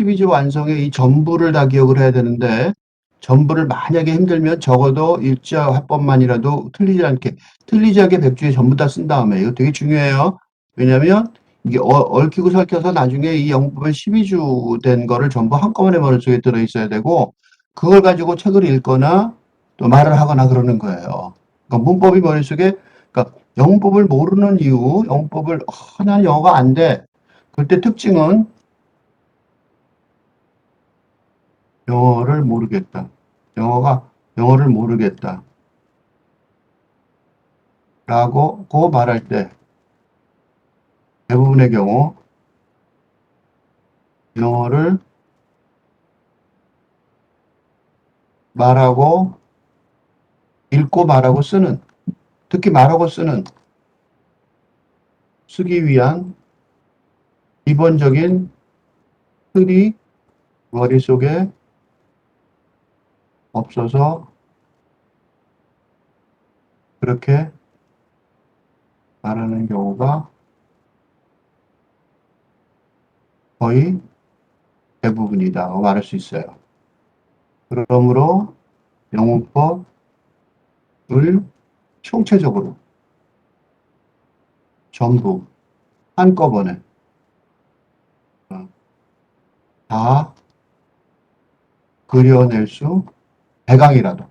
12지 완성의 이 전부를 다 기억을 해야 되는데 전부를 만약에 힘들면 적어도 일자 화법만이라도 틀리지 않게 틀리지 않게 100주에 전부 다 쓴 다음에 이거 되게 중요해요. 왜냐면 이게 어- 얽히고 설켜서 나중에 이 영법의 12주 된 거를 전부 한꺼번에 머릿속에 들어 있어야 되고 그걸 가지고 책을 읽거나 또 말을 하거나 그러는 거예요. 그러니까 문법이 머릿속에 그러니까 영법을 모르는 이유, 영법을 어, 나는 영어가 안 돼. 그때 특징은 영어를 모르겠다. 영어가 영어를 모르겠다. 라고 고 말할 때 대부분의 경우 영어를 말하고 읽고 말하고 쓰는 특히 말하고 쓰는 쓰기 위한 기본적인 틀이 머릿속에 없어서 그렇게 말하는 경우가 거의 대부분이다고 말할 수 있어요. 그러므로 영문법을 총체적으로 전부 한꺼번에 어, 다 그려낼 수 대강이라도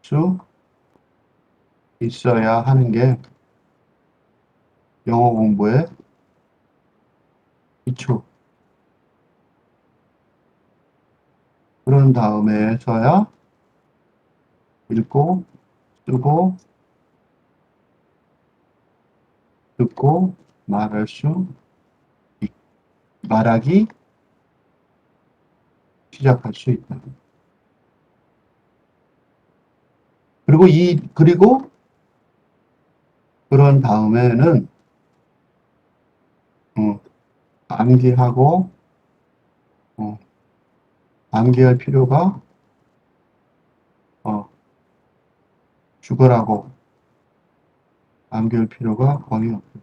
수 있어야 하는 게 영어 공부의 기초. 그런 다음에서야 읽고, 쓰고, 듣고, 말할 수, 있- 말하기 시작할 수 있다. 그리고 이, 그리고 그런 다음에는, 어, 암기하고, 어, 암기할 필요가, 어, 죽어라고 암기할 필요가 거의 없다.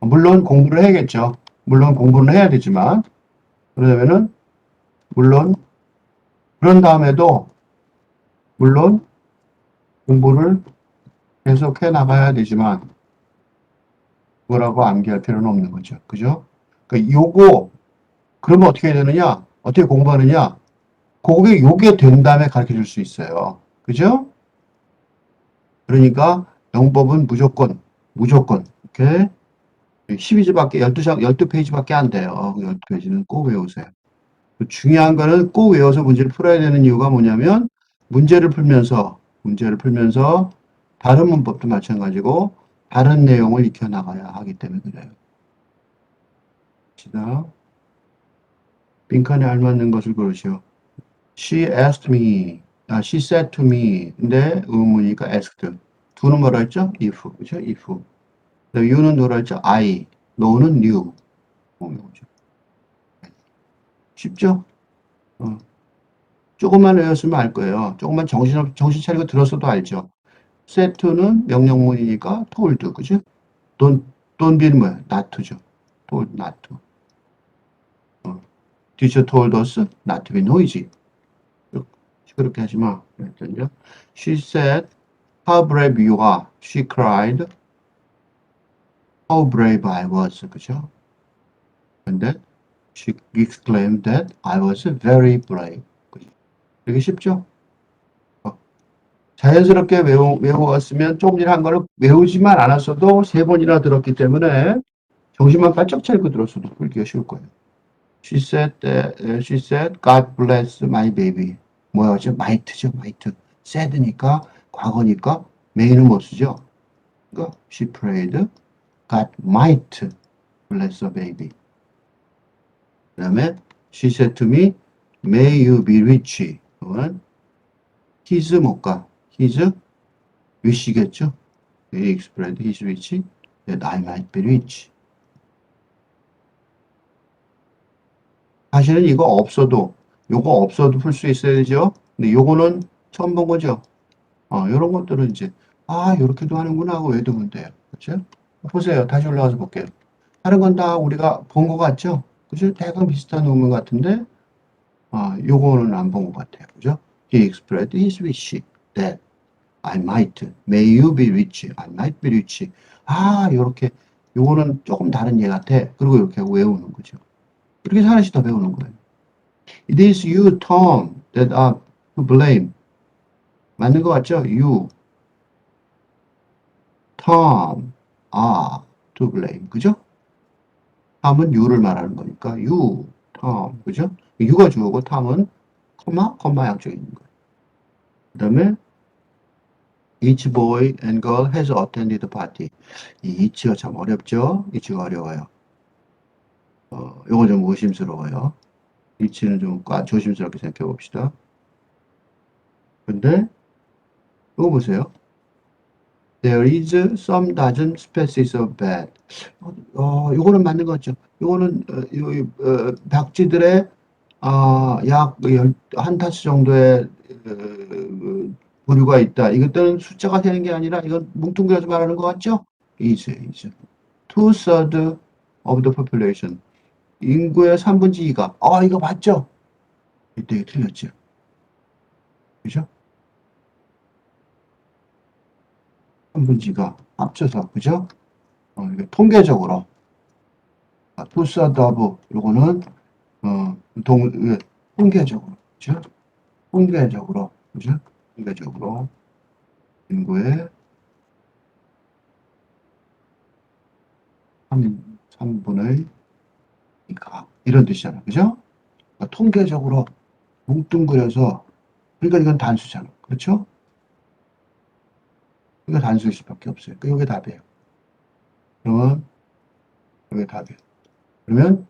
물론 공부를 해야겠죠. 물론 공부는 해야 되지만, 그러려면은, 물론, 그런 다음에도, 물론, 공부를 계속 해 나가야 되지만, 그거라고 암기할 필요는 없는 거죠. 그죠? 그러니까 요거, 그러면 어떻게 해야 되느냐? 어떻게 공부하느냐? 그게 요게 된 다음에 가르쳐 줄 수 있어요. 그죠? 그러니까 영법은 무조건, 무조건, 이렇게 12주밖에, 12장, 12페이지밖에 안 돼요. 12페이지는 꼭 외우세요. 중요한 거는 꼭 외워서 문제를 풀어야 되는 이유가 뭐냐면, 문제를 풀면서, 문제를 풀면서 다른 문법도 마찬가지고, 다른 내용을 익혀 나가야 하기 때문에 그래요. 시다. 빈칸에 알맞는 것을 고르시오. She asked me. 아, she said to me. 근데 의문이니까 asked. 두는 뭐라 했죠? if. 그죠? if. you는 뭐라 했죠? I. no는 knew. 어, 이거죠. 쉽죠? 어. 조금만 외웠으면 알 거예요. 조금만 정신, 정신 차리고 들었어도 알죠? to는 명령문이니까 told. 그죠? don't, don't be는 뭐야? not to죠. told not. 어. teacher told us not to be noisy. 그렇게 하지 마. 그랬더니요. She said, how brave you are. She cried, how brave I was. 그죠? Then she exclaimed that I was very brave. 되게 쉽죠? 어. 자연스럽게 외우, 외워왔으면 조금 전에 한 거를 외우지만 않았어도 세 번이나 들었기 때문에 정신만 바짝 차리고 들었어도 풀기가 쉬울 거예요. She said, that, uh, she said, God bless my baby. 뭐야죠? might죠, might. said니까 과거니까 may는 못 쓰죠. 그러니까 she prayed, God might bless the baby. 그 다음에 she said to me, may you be rich. 그건 his 못가 his wish겠죠. He expressed his wish that I might be rich. 사실은 이거 없어도 요거 없어도 풀 수 있어야죠. 근데 요거는 처음 본 거죠. 어, 요런 것들은 이제 아, 요렇게도 하는구나 하고 외우면 돼요. 그렇죠? 보세요. 다시 올라가서 볼게요. 다른 건 다 우리가 본것 같죠? 그죠? 대강 비슷한 의문 같은데, 아, 요거는 안 본 것 같아요. 그죠? He expressed his wish that I might, may you be rich, I might be rich. 아, 요렇게, 요거는 조금 다른 예 같아. 그리고 이렇게 외우는 거죠. 이렇게 하나씩 더 배우는 거예요. It is you, Tom, that are to blame. 맞는 것 같죠? You, Tom, are to blame. 그죠? Tom은 you를 말하는 거니까 you, Tom. 그죠? you가 주어고 Tom은 컴마, 컴마 양쪽에 거예요. 그 다음에 each boy and girl has attended party. 이 each가 참 어렵죠? each가 어려워요. 어, 요거 좀 의심스러워요. each는 좀 과- 조심스럽게 생각해 봅시다. 근데 이거 보세요. There is some dozen species of bat. 어, 어, 요거는 맞는 것 같죠? 요거는 어, 요, 어, 박쥐들의 아, 약한 타수 정도의 어, 부류가 있다. 이것들은 숫자가 되는 게 아니라 이건 뭉뚱그려서 말하는 것 같죠? is, is. Two third of the population. 인구의 3분의 2가. 아, 이거 맞죠? 이때 틀렸죠? 그죠? 3분의 2가 합쳐서, 그죠? 어, 이게 통계적으로. 아, third of, 요거는, 어, 동, 이게 통계적으로. 그죠? 통계적으로. 그죠? 통계적으로. 인구의 3, 3분의 2가. 이런 뜻이잖아. 그죠? 그러니까 통계적으로 뭉뚱그려서, 그러니까 이건 단수잖아. 그렇죠? 이거 단수일 수밖에 없어요. 그 이게 답이에요. 그러면 이게 답이에요. 그러면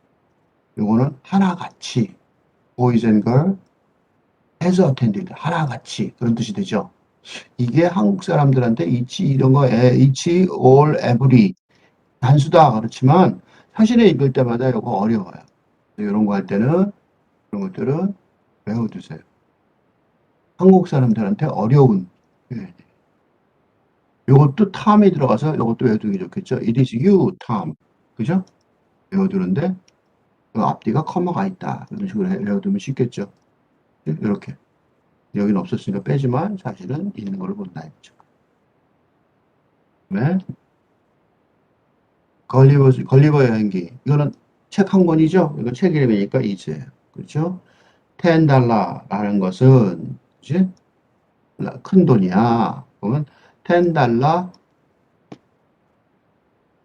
요거는 하나같이 and girl has attended 하나같이 그런 뜻이 되죠. 이게 한국 사람들한테 each 이런 거 에, each, all, every 단수다 그렇지만 사실에 읽을 때마다 요거 어려워요. 이런 거 할 때는 그런 것들은 외워두세요. 한국 사람들한테 어려운 표현이에 요. 요것도 탐이 들어가서 요것도 외워두기 좋겠죠. It is you, Tom. 그죠? 외워두는데 그 앞뒤가 커머가 있다. 이런 식으로 해- 외워두면 쉽겠죠. 이렇게. 여기는 없었으니까 빼지만 사실은 있는 걸로 본다 했죠. 네. 걸리버, 걸리버 여행기. 이거는 책 한 권이죠? 이거 책 이름이니까 이제. 그렇죠? 10달러라는 것은, 그지? 큰 돈이야. 그러면 10달러,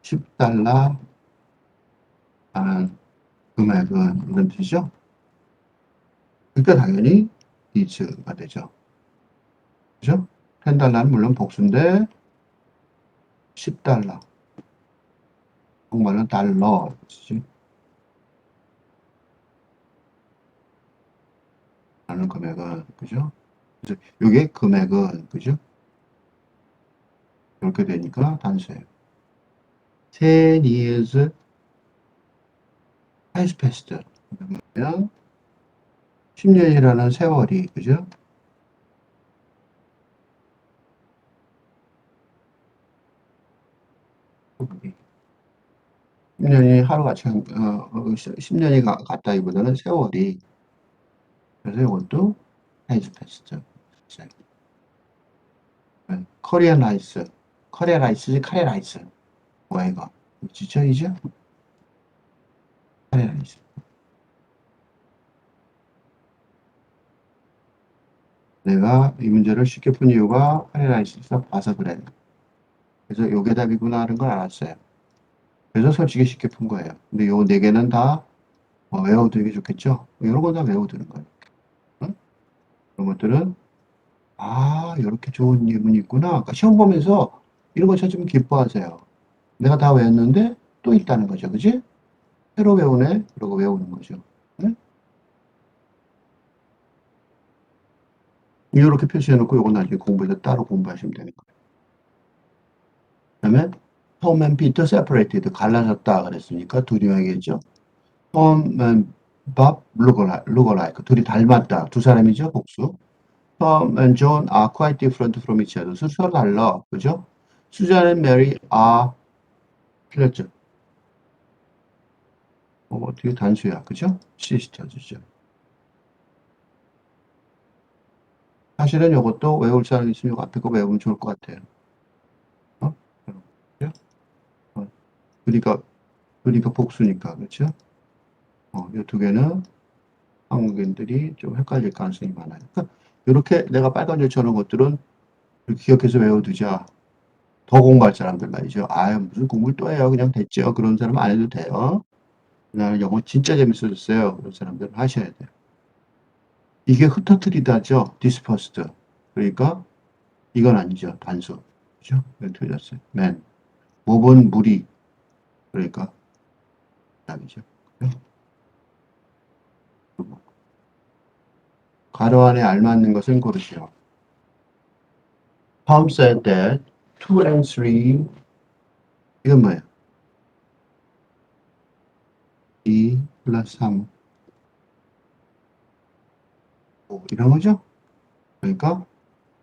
10달러, 라는 금액은 이런 뜻이죠? 그러니까 당연히 이츠가 되죠. 그죠? 10달러는 물론 복수인데 10달러. 정말은 달러. 라는 금액은 그죠? 이게 금액은 그죠? 이렇게 되니까 단수예요. 10 years has passed. 그러면 10년이라는 세월이 그죠? 십 10년이 하루같이 한- 어, 어, 10년이 갔다기보다는 세월이 그래서 이것도 has passed. 커리어 라이스 커리어 라이스지 카레 라이스. 뭐야 이거? 이제? 카레 라이스. 내가 이 문제를 쉽게 푼 이유가 카레 라이스에서 봐서 그래. 그래서 요게 답이구나 하는 걸 알았어요. 그래서 솔직히 쉽게 푼 거예요. 근데 요 네 개는 다뭐 외워두기 좋겠죠? 이런 건다 외워두는 거예요. 응? 그런 것들은 아, 이렇게 좋은 예문이 있구나. 그러니까 시험 보면서 이런 거 찾으면 기뻐하세요. 내가 다 외웠는데 또 있다는 거죠. 그지? 새로 외우네. 그러고 외우는 거죠. 네? 이렇게 표시해놓고 이거 나중에 공부해서 따로 공부하시면 되는 거예요. 그 다음에 Tom and Peter separated. 갈라졌다 그랬으니까 둘이 얘기했죠. Tom and Bob look alike. 둘이 닮았다. 두 사람이죠. 복수. Tom and John are quite different from each other. 서로 달라. 그죠? And Mary are 틀렸죠. 어, 어떻게 단수야, 그죠? 시스터즈죠. 사실은 이것도 외울 사람 있으면 요 앞에 거 외우면 좋을 것 같아요. 어? 그죠? 어, 그러니까, 그러니까 복수니까, 그렇죠? 어, 이 두 개는 한국인들이 좀 헷갈릴 가능성이 많아요. 그러니까 이렇게 내가 빨간 줄 쳐놓은 것들은 기억해서 외워두자. 더 공부할 사람들 말이죠. 아 무슨 공부를 또 해요. 그냥 됐죠. 그런 사람 안 해도 돼요. 나는 영어 진짜 재밌어졌어요. 그런 사람들은 하셔야 돼요. 이게 흩어뜨리다죠. 디스퍼스드. 그러니까 이건 아니죠. 단수. 그죠? 틀렸어요. 맨. 몹은 무리. 그러니까. 그죠? 가로 안에 알맞는 것은 고르시오. Tom said that 2 and 3 이건 뭐예요? 2 플러스 3 5 이런 거죠? 그러니까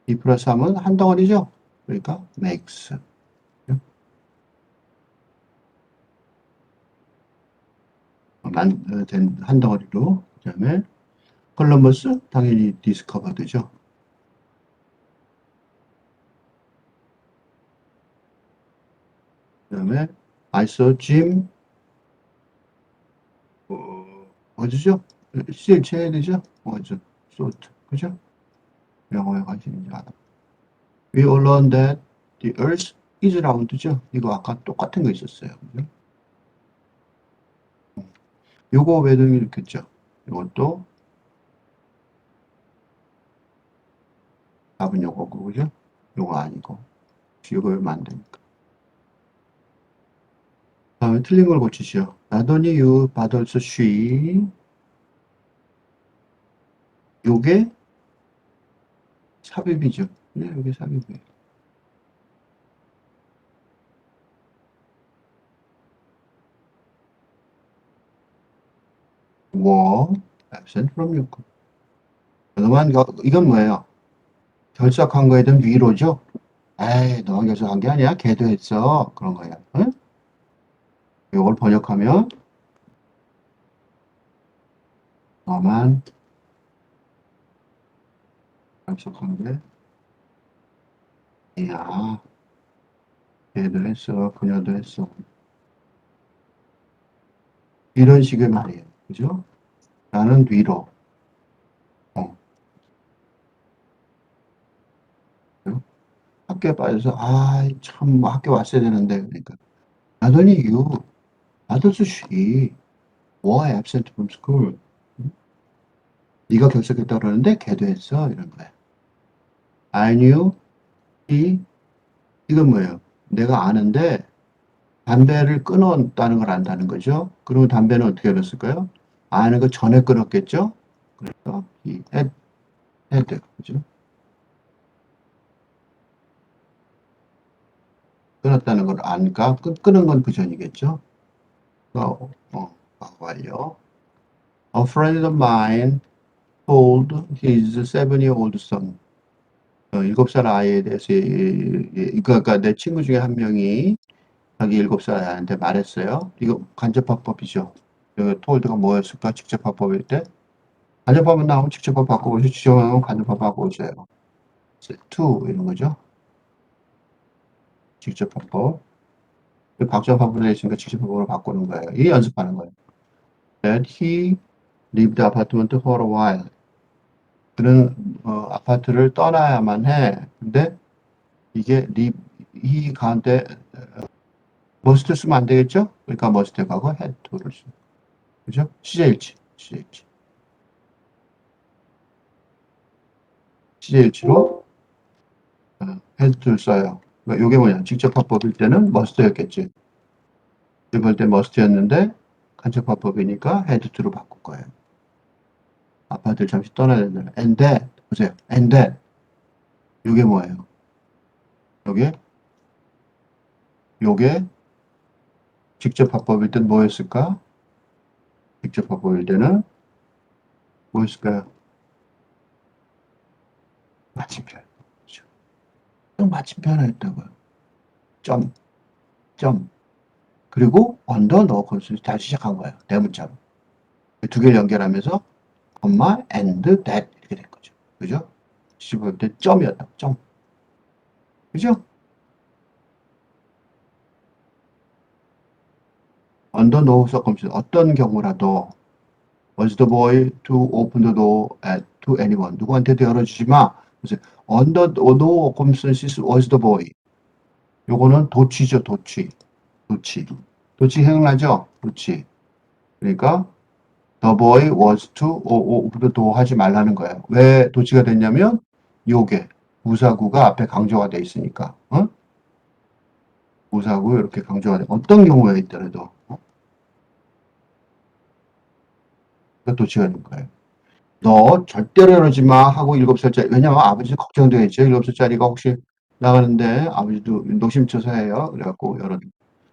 2 플러스 3은 한 덩어리죠? 그러니까 makes 만, 어, 된, 한 덩어리로 그 다음에 컬럼버스 당연히 디스커버드죠. 그 다음에 Jim 어, 어디죠? CL 쳐야 되죠? 어디죠? sort 그죠? 영어에 관심인지 알아. We all learned that the earth is round죠? 이거 아까 똑같은 거 있었어요. 그죠? 요거 외동이 이렇겠죠? 이것도 답은 요거고, 그죠? 요거 아니고. 안 되니까. 다음에 틀린 걸 고치시오. 나더니 유, 바덜스 쉬. 요게 삽입이죠. 네, 요게 삽입이에요. were absent from. 너만 겨- 이건 뭐예요? 결석한 거에 대한 위로죠? 에이, 너만 결석한 게 아니야. 걔도 했어. 그런 거야. 응? 이걸 번역하면 결석한 게 아니야. 걔도 했어. 그녀도 했어. 이런 식의 말이에요. 그죠? 나는 위로. 어. 학교에 빠져서, 아, 참, 학교 왔어야 되는데, 그러니까. 나더니 others she, were absent from school. 응? 네가 결석했다 그러는데 걔도 했어. 이런 거야. I knew he, 이건 뭐예요? 내가 아는데 담배를 끊었다는 걸 안다는 거죠. 그러면 담배는 어떻게 알았을까요? 아는 거 전에 끊었겠죠? 그래서 he had, had, 그죠? 끊었다는 걸 안까 끊, 끊은 건 그 전이겠죠? 어, 어, 완료. A friend of mine told his seven-year-old son. 어, 일곱 살 아이에 대해서, 그러니까 내 친구 중에 한 명이 자기 일곱 살 아이한테 말했어요. 이거 간접화법이죠. 여기 told가 뭐였을까? 직접화법일 때. 간접화법 나오면 직접화법 바꿔보시죠. 직접화법 간접화법 바꿔보세요. to 이런 거죠. 직접화법. 박접화법으로 되어 있으니까 직접화법으로 바꾸는 거예요. 이 연습하는 거예요. That he lived apartment for a while. 그는 어, 아파트를 떠나야만 해. 근데 이게 live, he 가운데 어, must 쓰면 안 되겠죠? 그러니까 must 가고 had to를 쓰. 그죠? 시제일치. 시제일치. 시제일치로 어, had to를 써요. 그러니까 이게 뭐냐? 직접화법일 때는 must였겠지. 이럴 때 must였는데 간접화법이니까 had to로 바꿀 거예요. 아파트를 잠시 떠나야 된다. and that 보세요. and that 이게 뭐예요? 요게 요게 직접화법일 땐 뭐였을까? 직접화법일 때는 뭐였을까요? 마침표. 그렇죠. 또 마침표 하나 했다고요. 점, 점. 그리고 under no consequence 다시 시작한 거예요. 대문자로. 두 개를 연결하면서 엄마 and that 이렇게 된 거죠. 그죠? 시집을 때 점이었다. 점. 그죠? under no circumstance 어떤 경우라도 was the boy to open the door at, to anyone 누구한테도 열어주지 마. 그래서 under no circumstances was the boy. 요거는 도취죠, 도취. 도취. 도취 생각나죠? 도취. 그러니까 the boy was to open the door 하지 말라는 거예요. 왜 도취가 됐냐면 요게 부사구가 앞에 강조가 돼 있으니까. 어? 부사구 이렇게 강조가 돼. 어떤 경우에 있더라도 어? 도취가 된 거예요. 너 절대로 이러지 마 하고 일곱 살짜리 왜냐면 아버지 걱정되겠죠. 일곱 살짜리가 혹시 나가는데 아버지도 노심초사 해요. 그래갖고 열어.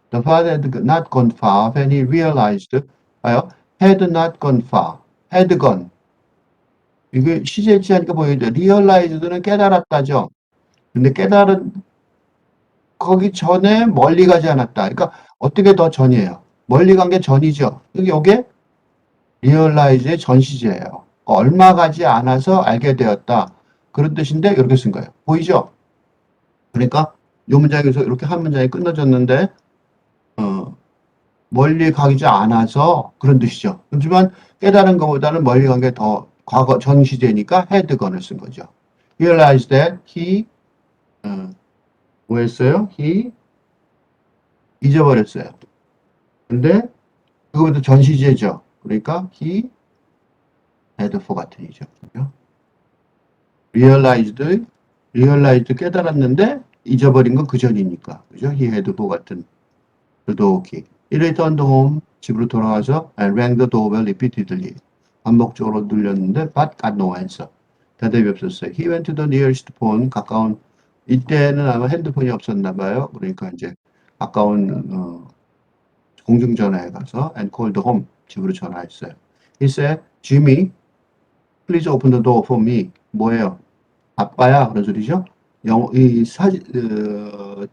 The father had not gone far when he realized 봐요. had not gone far. had gone. 이게 시제치 하니까 보이죠. realized는 깨달았다죠. 근데 깨달은 거기 전에 멀리 가지 않았다. 그러니까 어떻게 더 전이에요. 멀리 간 게 전이죠. 여기 요게 realize의 전시제예요. 얼마 가지 않아서 알게 되었다. 그런 뜻인데 이렇게 쓴 거예요. 보이죠? 그러니까 요 문장에서 이렇게 한 문장이 끝나졌는데 어, 멀리 가지 않아서 그런 뜻이죠. 하지만 깨달은 것보다는 멀리 간 게 더 과거 전 시제니까 had건을 쓴 거죠. realize that he 어, 뭐 했어요? he 잊어버렸어요. 근데 그거부터 전 시제죠. 그러니까 he had forgotten이죠. 그죠? realized realized 깨달았는데 잊어버린 건 그 전이니까. 그죠? he had forgotten the door key. He returned home. 집으로 돌아가서 and rang the doorbell repeatedly. 반복적으로 눌렸는데 but got no answer. 대답이 없었어요. He went to the nearest phone. 가까운 이때는 아마 핸드폰이 없었나 봐요. 그러니까 이제 가까운 어, 공중전화에 가서 and called home. 집으로 전화했어요. He said, Jimmy, please open the door for me. 뭐예요? 아빠야 그런 소리죠. 영어 이 사진 어,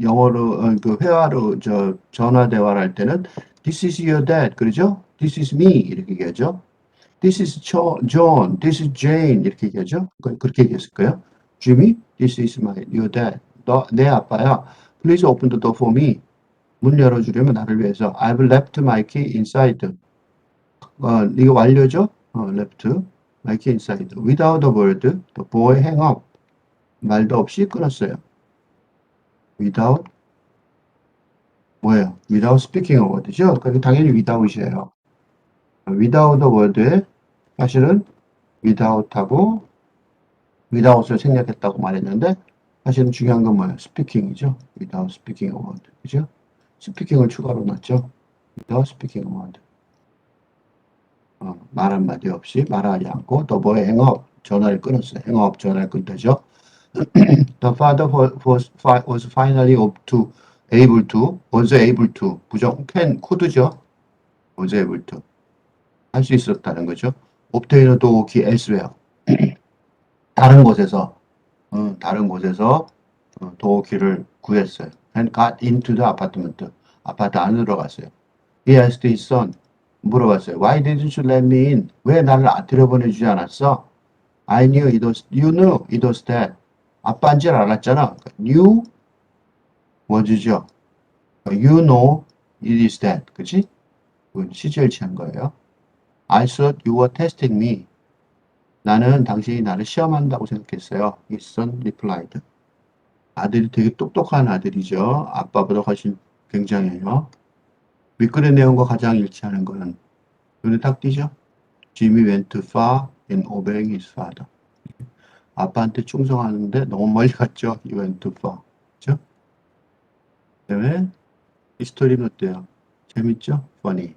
영어로 어, 그 회화로 저 전화 대화를 할 때는 This is your dad 그러죠? This is me 이렇게 얘기하죠. This is John, this is Jane 이렇게 얘기하죠. 그렇게 얘기했을 거예요. Jimmy, this is my your dad. 너 내 아빠야. Please open the door for me. 문 열어주려면 나를 위해서. I've left my key inside. 어, 이거 완료죠? 어, left key inside. Without a word, the boy hang up. 말도 없이 끊었어요. Without 뭐예요? Without speaking a word죠? 그러니까 당연히 without이에요. without a word에 사실은 without하고 without을 생략했다고 말했는데 사실은 중요한 건 뭐예요? speaking이죠. without speaking a word. 그죠? speaking을 추가로 넣었죠. without speaking a word. 어, 말 한마디 없이 말하지 않고 더 뭐에 행업 전화를 끊었어요. 행업 전화를 끊다죠. The father was, was finally to able to was able to 부정 can could죠. was able to 할 수 있었다는 거죠. obtain key elsewhere 다른 곳에서 어, 다른 곳에서 어, 도어 키를 구했어요. and got into the apartment 아파트 안으로 들어갔어요. He asked his son 물어봤어요. Why didn't you let me in? 왜 나를 들여보내주지 않았어? I knew it was, you knew it was that. 아빠인 줄 알았잖아. knew was죠. You know it is that. 그치? 시제를 취한 거예요. I thought you were testing me. 나는 당신이 나를 시험한다고 생각했어요. His son replied. 아들이 되게 똑똑한 아들이죠. 아빠보다 훨씬 굉장해요. 윗글의 내용과 가장 일치하는 것은 눈에 딱 띄죠. Jimmy went far in obeying his father. 아빠한테 충성하는데 너무 멀리 갔죠. He went far. 그죠? 그 다음에 이 스토리는 어때요? 재밌죠? funny.